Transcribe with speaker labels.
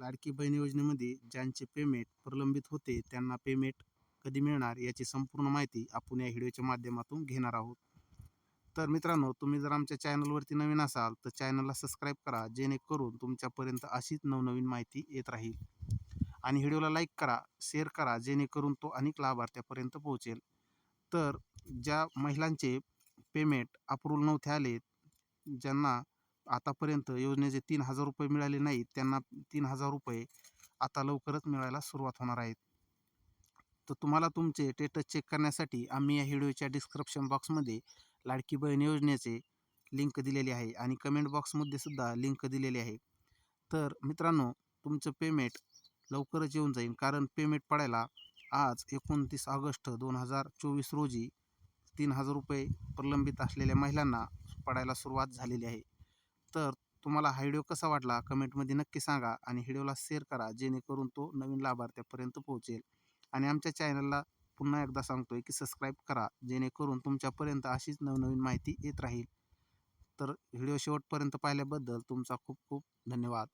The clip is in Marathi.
Speaker 1: लाडकी बहीण योजनेमध्ये ज्यांचे पेमेंट प्रलंबित होते त्यांना पेमेंट कधी मिळणार याची संपूर्ण माहिती आपण या व्हिडिओच्या माध्यमातून घेणार आहोत. तर मित्रांनो तुम्ही जर आमच्या चॅनलवरती नवीन असाल तर चॅनलला सबस्क्राईब करा जेणेकरून तुमच्यापर्यंत अशीच नवनवीन माहिती येत राहील. आणि व्हिडिओला लाईक करा शेअर करा जेणेकरून तो अनेक लाभार्थ्यापर्यंत पोहोचेल. तर ज्या महिलांचे पेमेंट अप्रूव्हल नव्हते आले ज्यांना आतापर्यंत योजनेचे तीन हजार रुपये मिळाले नाहीत त्यांना तीन हजार रुपये आता लवकरच मिळायला सुरुवात होणार आहेत. तर तुम्हाला तुमचे स्टेटस चेक करण्यासाठी आम्ही या व्हिडिओच्या डिस्क्रिप्शन बॉक्समध्ये लाडकी बहीण योजनेचे लिंक दिलेली आहे आणि कमेंट बॉक्समध्ये सुद्धा लिंक दिलेली आहे. तर मित्रांनो तुमचं पेमेंट लवकरच येऊन जाईल कारण पेमेंट पडायला आज एकोणतीस ऑगस्ट दोन हजार चोवीस रोजी तीन हजार रुपये प्रलंबित असलेल्या महिलांना पडायला सुरुवात झालेली आहे. तर तुम्हाला हा व्हिडिओ कसा वाटला? कमेंटमध्ये नक्की सांगा आणि व्हिडिओला शेअर करा जेणेकरून तो नवीन लाभार्थ्यापर्यंत पोहोचेल. आणि आमच्या चॅनलला पुन्हा एकदा सांगतोय की सबस्क्राईब करा जेणेकरून तुमच्यापर्यंत अशीच नवनवीन माहिती येत राहील. तर व्हिडिओ शेवटपर्यंत पाहिल्याबद्दल तुमचा खूप खूप धन्यवाद.